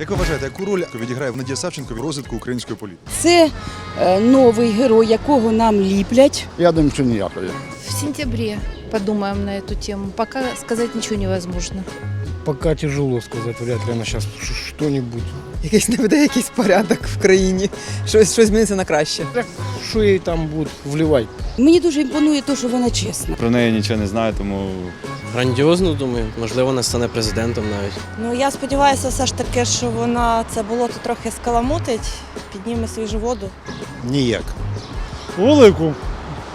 Як ви вважаєте, яку роль відіграє Надія Савченко в розвитку української політики? Це е, новий герой, якого нам ліплять. Я думаю, що ніякої. В сентябрі подумаємо на эту тему. Пока сказати нічого невозможно. Пока тяжело сказать, вряд ли она сейчас что-нибудь. якийсь наведе якийсь порядок в країні, щось, щось зміниться на краще. Что ей там будут вливать? Мені дуже імпонує те, що вона чесна. Про неї нічого не знаю, тому Грандіозно, думаю. Можливо, вона стане президентом навіть. Ну я сподіваюся, все ж таки, що вона це болото трохи скаламутить, підніме свіжу воду. Ніяк. Велику.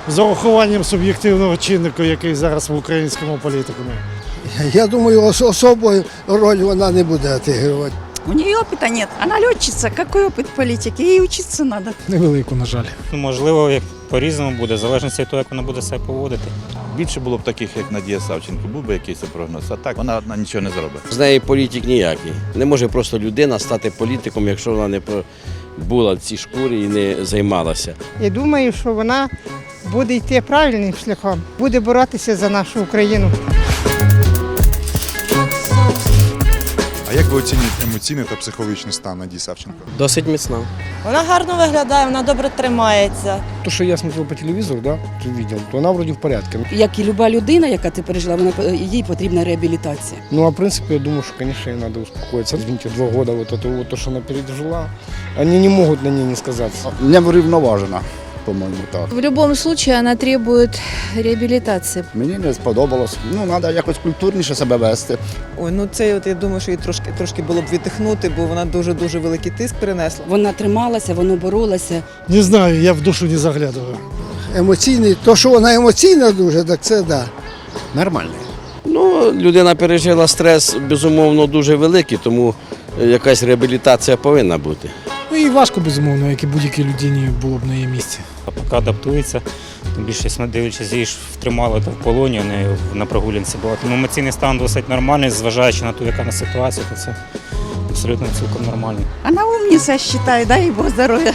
З урахуванням суб'єктивного чиннику, який зараз в українському політикумі. Я думаю, ос- особою роль вона не буде отігрувати. У неї опита нет. Вона льотчиця. Який опит політики? Їй вчитися треба. Невелику, на жаль. Можливо, як по-різному буде, в залежності від того, як вона буде себе поводити. більше було б таких, як Надія Савченко, був би якийсь прогноз. А так вона одна нічого не зробить. З неї політик ніякий. Не може просто людина стати політиком, якщо вона не була в цій шкурі і не займалася. Я думаю, що вона буде йти правильним шляхом, буде боротися за нашу Україну. Ви оцінюєте емоційний та психологічний стан Надії Савченко? Досить міцна. Вона гарно виглядає, вона добре тримається. То, что я смотрел по телевизору, да, ты видел, то она вроде в порядке. Як і люба людина, яка ти пережила, вона їй потрібна реабілітація. Ну, а в принципе, я думаю, что, конечно, ей надо успокоиться. Извините, два года вот это вот, то, что она пережила, они не могут на ней не сказаться. Неврівноважена, по-моєму, так. В любом случае она требует реабилитации. Мені не сподобалось. Ну, треба якось культурніше себе вести. Ой, ну це от я думаю, що їй трошки трошки було б віддихнути, бо вона дуже дуже великий тиск перенесла. Вона трималася, вона боролася. Не знаю, я в душу не заглядываю. Емоційний, то, що вона емоційна дуже, так це да. Нормально. Ну, людина пережила стрес, безумовно, дуже великий, тому е, якась реабілітація повинна бути. Ну і важко, безумовно, як і будь-якій людині було б на її місці. А поки адаптується, тим більше дивлячись, її ж втримали в полоні, вони на прогулянці була. Тому емоційний стан досить нормальний, зважаючи на ту, яка на ситуація, то це абсолютно цілком нормально. Вона умніця, вважаю, дай Бог здоров'я.